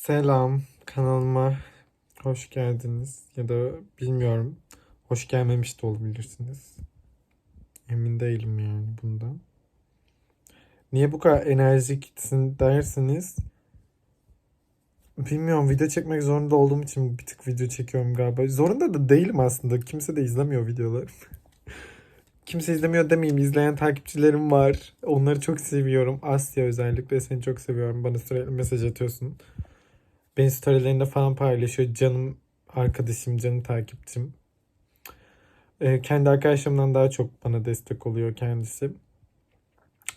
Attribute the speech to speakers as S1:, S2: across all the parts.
S1: Selam kanalıma hoş geldiniz ya da bilmiyorum hoş gelmemiş de olabilirsiniz. Emin değilim yani bundan. Niye bu kadar enerjiksin derseniz bilmiyorum video çekmek zorunda olduğum için bir tık video çekiyorum galiba. Zorunda da değilim aslında. Kimse de izlemiyor videoları. Kimse izlemiyor demeyeyim. İzleyen takipçilerim var. Onları çok seviyorum. Asya özellikle seni çok seviyorum. Bana sürekli mesaj atıyorsun. Beni storylerinde falan paylaşıyor. Canım arkadaşım, canım takipçim. Ee, kendi arkadaşlarımdan daha çok bana destek oluyor kendisi.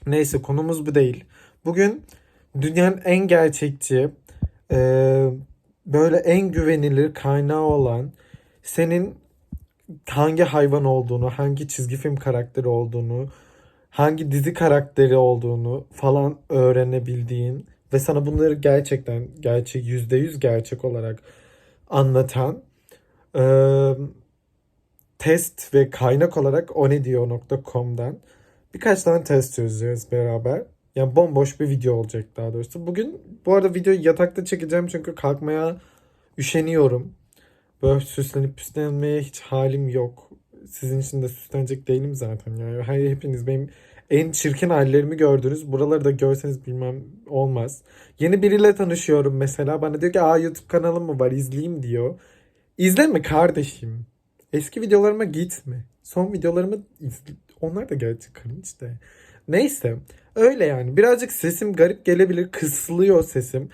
S1: Neyse konumuz bu değil. Bugün dünyanın en gerçekçi, e, böyle en güvenilir kaynağı olan senin hangi hayvan olduğunu, hangi çizgi film karakteri olduğunu, hangi dizi karakteri olduğunu falan öğrenebildiğin ve sana bunları gerçekten gerçek yüzde yüz gerçek olarak anlatan e, test ve kaynak olarak onediyor.com'dan birkaç tane test çözeceğiz beraber. Yani bomboş bir video olacak daha doğrusu. Bugün bu arada videoyu yatakta çekeceğim çünkü kalkmaya üşeniyorum. Böyle süslenip püslenmeye hiç halim yok. Sizin için de süslenecek değilim zaten. Yani her hepiniz benim en çirkin hallerimi gördünüz. Buraları da görseniz bilmem olmaz. Yeni biriyle tanışıyorum mesela. Bana diyor ki aa YouTube kanalım mı var izleyeyim diyor. İzleme kardeşim. Eski videolarıma gitme. Son videolarımı izle. Onlar da gerçek cringe de. Neyse. Öyle yani. Birazcık sesim garip gelebilir. Kısılıyor sesim.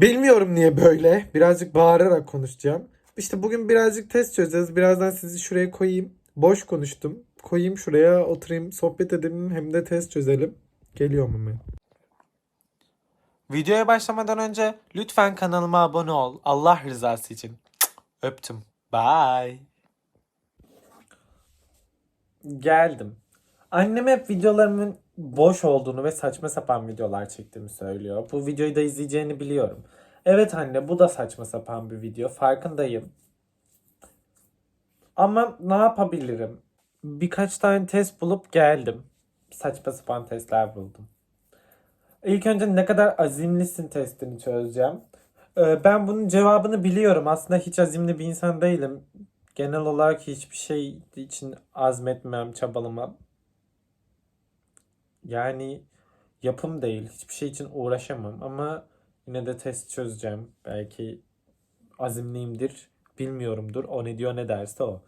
S1: Bilmiyorum niye böyle. Birazcık bağırarak konuşacağım. İşte bugün birazcık test çözeceğiz. Birazdan sizi şuraya koyayım. Boş konuştum. Koyayım şuraya oturayım sohbet edelim hem de test çözelim. Geliyorum hemen. Videoya başlamadan önce lütfen kanalıma abone ol. Allah rızası için. Cık, Öptüm. Bye. Geldim. Annem hep videolarımın boş olduğunu ve saçma sapan videolar çektiğimi söylüyor. Bu videoyu da izleyeceğini biliyorum. Evet anne bu da saçma sapan bir video. Farkındayım. Ama ne yapabilirim? Birkaç tane test bulup geldim. Saçma sapan testler buldum. İlk önce ne kadar azimlisin testini çözeceğim. Ee, Ben bunun cevabını biliyorum. Aslında hiç azimli bir insan değilim. Genel olarak hiçbir şey için azmetmem, çabalamam. Yani yapım değil. Hiçbir şey için uğraşamam ama yine de test çözeceğim. Belki azimliyimdir, bilmiyorumdur. O ne diyor ne derse o.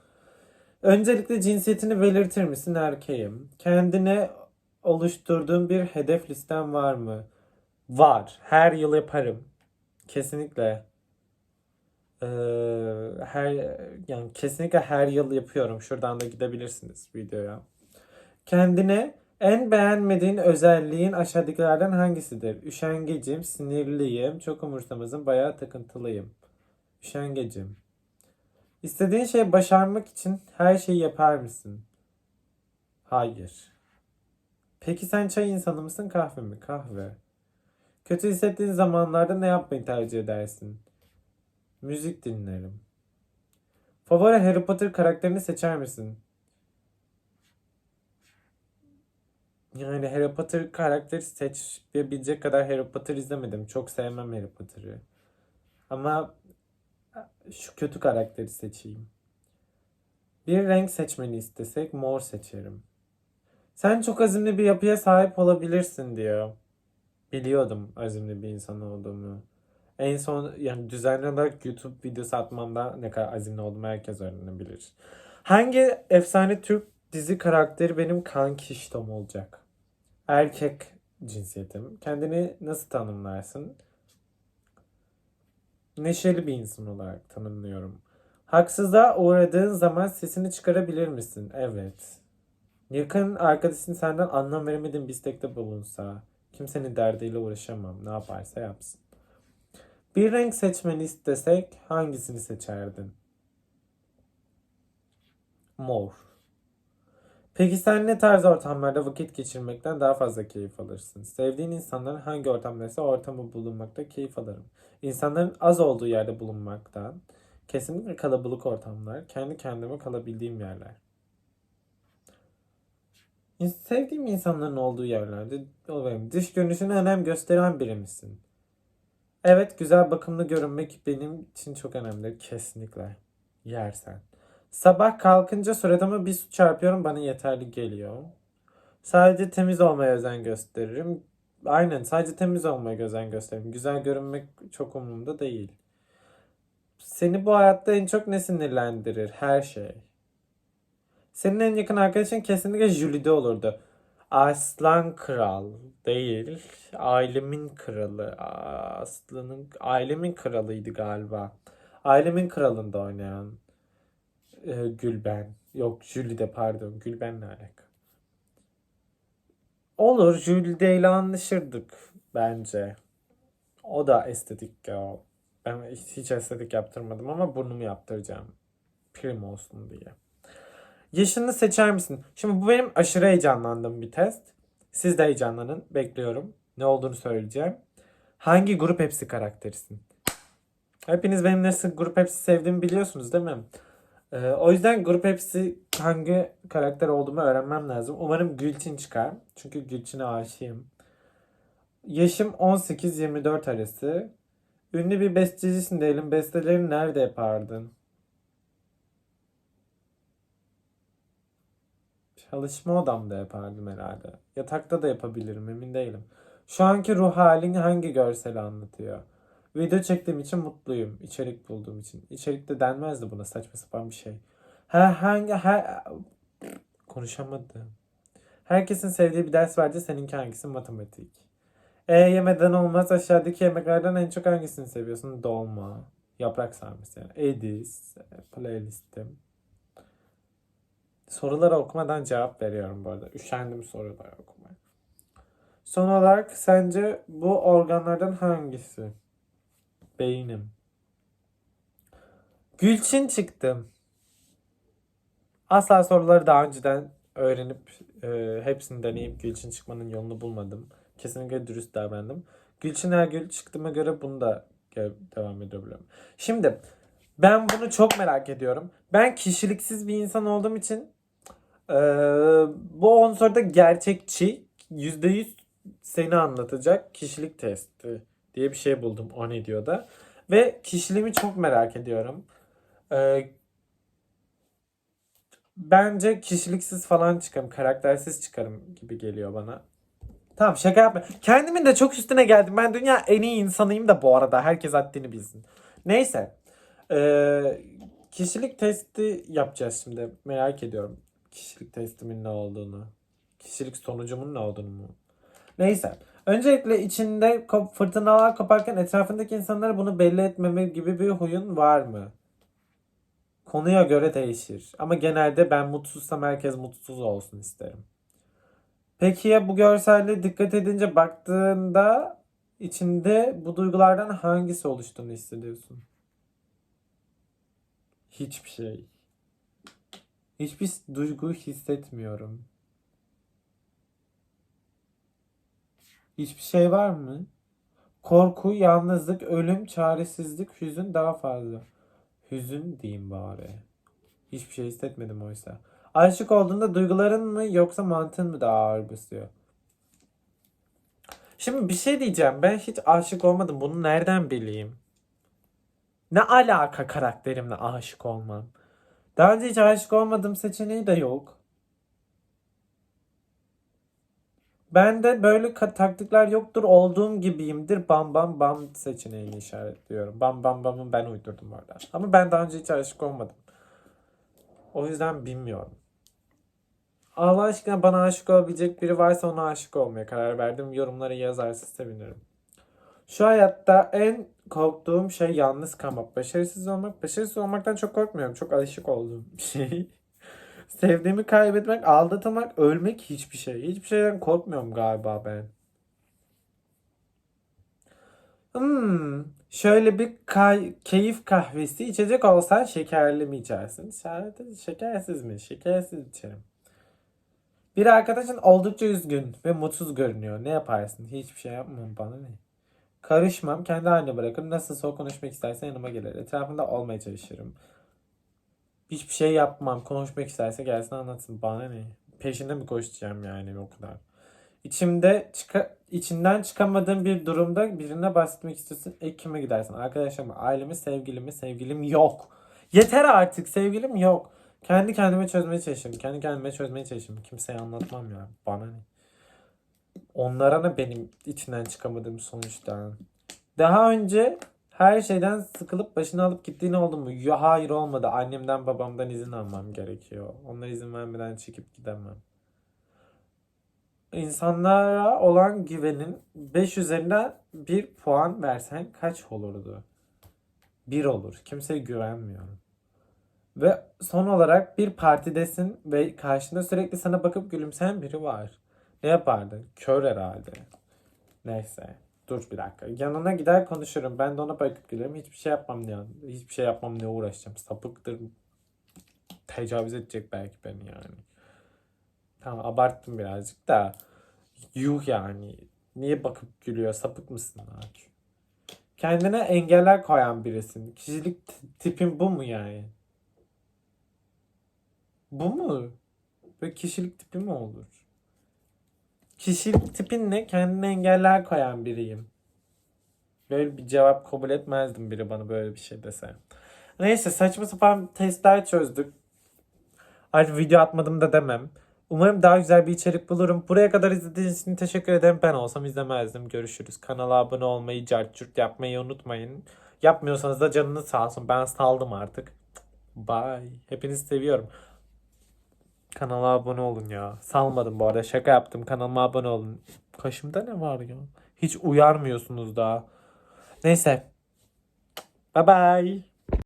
S1: Öncelikle cinsiyetini belirtir misin? Erkeğim. Kendine oluşturduğun bir hedef listen var mı? Var. Her yıl yaparım. Kesinlikle. Ee, her yani kesinlikle her yıl yapıyorum. Şuradan da gidebilirsiniz videoya. Kendine en beğenmediğin özelliğin aşağıdakilerden hangisidir? Üşengecim, sinirliyim, çok umursamazım, bayağı takıntılıyım. Üşengecim. İstediğin şeyi başarmak için her şeyi yapar mısın? Hayır. Peki sen çay insanı mısın kahve mi? Kahve. Kötü hissettiğin zamanlarda ne yapmayı tercih edersin? Müzik dinlerim. Favori Harry Potter karakterini seçer misin? Yani Harry Potter karakteri seçebilecek kadar Harry Potter izlemedim. Çok sevmem Harry Potter'ı. Ama şu kötü karakteri seçeyim. Bir renk seçmeni istesek mor seçerim. Sen çok azimli bir yapıya sahip olabilirsin diyor. Biliyordum azimli bir insan olduğumu. En son yani düzenli olarak YouTube videosu atmamda ne kadar azimli olduğumu herkes öğrenebilir. Hangi efsane Türk dizi karakteri benim kankiştom olacak? Erkek cinsiyetim. Kendini nasıl tanımlarsın? Neşeli bir insan olarak tanımlıyorum. Haksızlığa uğradığın zaman sesini çıkarabilir misin? Evet. Yakın arkadaşın senden anlam veremediğin bir istekte bulunsa, kimsenin derdiyle uğraşamam. Ne yaparsa yapsın. Bir renk seçmeni istesek hangisini seçerdin? Mor. Peki sen ne tarz ortamlarda vakit geçirmekten daha fazla keyif alırsın? Sevdiğin insanların hangi ortamdaysa ortamı bulunmakta keyif alırım. İnsanların az olduğu yerde bulunmaktan, kesinlikle kalabalık ortamlar, kendi kendime kalabildiğim yerler. Sevdiğim insanların olduğu yerlerde olayım. Dış görünüşüne önem gösteren biri misin? Evet güzel bakımlı görünmek benim için çok önemli. Kesinlikle. Yersen. Sabah kalkınca suratıma bir su çarpıyorum bana yeterli geliyor. Sadece temiz olmaya özen gösteririm. Aynen sadece temiz olmaya özen gösteririm. Güzel görünmek çok umurumda değil. Seni bu hayatta en çok ne sinirlendirir? Her şey. Senin en yakın arkadaşın kesinlikle Jülide olurdu. Aslan kral değil. Ailemin kralı. Aslı'nın ailemin kralıydı galiba. Ailemin kralında oynayan e, Gülben. Yok Jülide pardon. Gülben ne alaka? Olur Jülide ile anlaşırdık bence. O da estetik girl. Ben hiç, hiç estetik yaptırmadım ama burnumu yaptıracağım. Prim olsun diye. Yaşını seçer misin? Şimdi bu benim aşırı heyecanlandığım bir test. Siz de heyecanlanın. Bekliyorum. Ne olduğunu söyleyeceğim. Hangi grup hepsi karakterisin? Hepiniz benim nasıl grup hepsi sevdiğimi biliyorsunuz değil mi? Ee, o yüzden grup hepsi hangi karakter olduğumu öğrenmem lazım. Umarım Gülçin çıkar. Çünkü Gülçin'e aşığım. Yaşım 18-24 arası. Ünlü bir bestecisin diyelim. Bestelerini nerede yapardın? Çalışma odamda yapardım herhalde. Yatakta da yapabilirim emin değilim. Şu anki ruh halin hangi görseli anlatıyor? Video çektiğim için mutluyum. İçerik bulduğum için. İçerik de denmezdi buna saçma sapan bir şey. Ha, hangi her konuşamadım. Herkesin sevdiği bir ders vardı. Seninki hangisi? Matematik. E yemeden olmaz. Aşağıdaki yemeklerden en çok hangisini seviyorsun? Dolma. Yaprak sarması yani. Edis. Playlistim. Soruları okumadan cevap veriyorum bu arada. Üşendim soruları okumaya. Son olarak sence bu organlardan hangisi? Beynim. Gülçin çıktım. Asla soruları daha önceden öğrenip e, hepsini deneyip Gülçin çıkmanın yolunu bulmadım. Kesinlikle dürüst davrandım. Gülçin her gün çıktığıma göre bunu da devam edebiliyorum. Şimdi ben bunu çok merak ediyorum. Ben kişiliksiz bir insan olduğum için e, bu 10 soruda gerçekçi %100 seni anlatacak kişilik testi diye bir şey buldum o ne da. Ve kişiliğimi çok merak ediyorum. E, bence kişiliksiz falan çıkarım, karaktersiz çıkarım gibi geliyor bana. Tamam şaka yapma. Kendimin de çok üstüne geldim. Ben dünya en iyi insanıyım da bu arada. Herkes haddini bilsin. Neyse. Ee, kişilik testi yapacağız şimdi. Merak ediyorum. Kişilik testimin ne olduğunu. Kişilik sonucumun ne olduğunu mu? Neyse. Öncelikle içinde fırtınalar koparken etrafındaki insanlara bunu belli etmeme gibi bir huyun var mı? Konuya göre değişir. Ama genelde ben mutsuzsam herkes mutsuz olsun isterim. Peki ya bu görselle dikkat edince baktığında içinde bu duygulardan hangisi oluştuğunu hissediyorsun? Hiçbir şey. Hiçbir duygu hissetmiyorum. Hiçbir şey var mı? Korku, yalnızlık, ölüm, çaresizlik, hüzün daha fazla. Hüzün diyeyim bari. Hiçbir şey hissetmedim oysa. Aşık olduğunda duyguların mı yoksa mantığın mı daha ağır basıyor? Şimdi bir şey diyeceğim. Ben hiç aşık olmadım. Bunu nereden bileyim? Ne alaka karakterimle aşık olmam? Daha önce hiç aşık olmadığım seçeneği de yok. Bende böyle ka- taktikler yoktur. Olduğum gibiyimdir. Bam bam bam seçeneğini işaretliyorum. Bam bam bamı ben uydurdum orada. Ama ben daha önce hiç aşık olmadım. O yüzden bilmiyorum. Allah aşkına bana aşık olabilecek biri varsa ona aşık olmaya karar verdim. Yorumlara yazarsa sevinirim. Şu hayatta en korktuğum şey yalnız kalmak. Başarısız olmak. Başarısız olmaktan çok korkmuyorum. Çok alışık olduğum bir şey. Sevdiğimi kaybetmek, aldatılmak, ölmek hiçbir şey. Hiçbir şeyden korkmuyorum galiba ben. Hmm, şöyle bir kay- keyif kahvesi içecek olsan şekerli mi içersin? Şeker- Şekersiz mi? Şekersiz içerim. Bir arkadaşın oldukça üzgün ve mutsuz görünüyor. Ne yaparsın? Hiçbir şey yapmam. Bana ne? Karışmam. Kendi haline bırakırım. Nasılsa o konuşmak isterse yanıma gelir. Etrafında olmaya çalışırım. Hiçbir şey yapmam. Konuşmak isterse gelsin anlatsın. Bana ne? Peşinde mi koşacağım yani o kadar? İçimde çıka, içinden çıkamadığın bir durumda birine bahsetmek istiyorsun. İlk kime gidersin? Arkadaşlarıma, ailemi, sevgilimi, sevgilim yok. Yeter artık sevgilim yok. Kendi kendime çözmeye çalışıyorum. Kendi kendime çözmeye çalışıyorum. Kimseye anlatmam ya. Bana ne? Onlara ne benim içinden çıkamadığım sonuçtan. Daha önce her şeyden sıkılıp başını alıp gittiğin oldu mu? Ya hayır olmadı. Annemden babamdan izin almam gerekiyor. Onlar izin vermeden çekip gidemem. İnsanlara olan güvenin 5 üzerinden 1 puan versen kaç olurdu? 1 olur. Kimseye güvenmiyorum. Ve son olarak bir partidesin ve karşında sürekli sana bakıp gülümseyen biri var. Ne yapardın? Kör herhalde. Neyse. Dur bir dakika. Yanına gider konuşurum. Ben de ona bakıp gülerim. Hiçbir şey yapmam ya. Hiçbir şey yapmam ne uğraşacağım. Sapıktır. Tecavüz edecek belki beni yani. Tamam abarttım birazcık da. Yuh yani. Niye bakıp gülüyor? Sapık mısın abi? Kendine engeller koyan birisin. Kişilik tipin bu mu yani? Bu mu? Böyle kişilik tipi mi olur? Kişilik tipin ne? Kendine engeller koyan biriyim. Böyle bir cevap kabul etmezdim biri bana böyle bir şey dese. Neyse saçma sapan testler çözdük. Artık video atmadım da demem. Umarım daha güzel bir içerik bulurum. Buraya kadar izlediğiniz için teşekkür ederim. Ben olsam izlemezdim. Görüşürüz. Kanala abone olmayı, cart yapmayı unutmayın. Yapmıyorsanız da canınız sağ olsun. Ben saldım artık. Bye. Hepinizi seviyorum. Kanala abone olun ya. Salmadım bu arada. Şaka yaptım. Kanalıma abone olun. Kaşımda ne var ya? Hiç uyarmıyorsunuz daha. Neyse. Bye bye.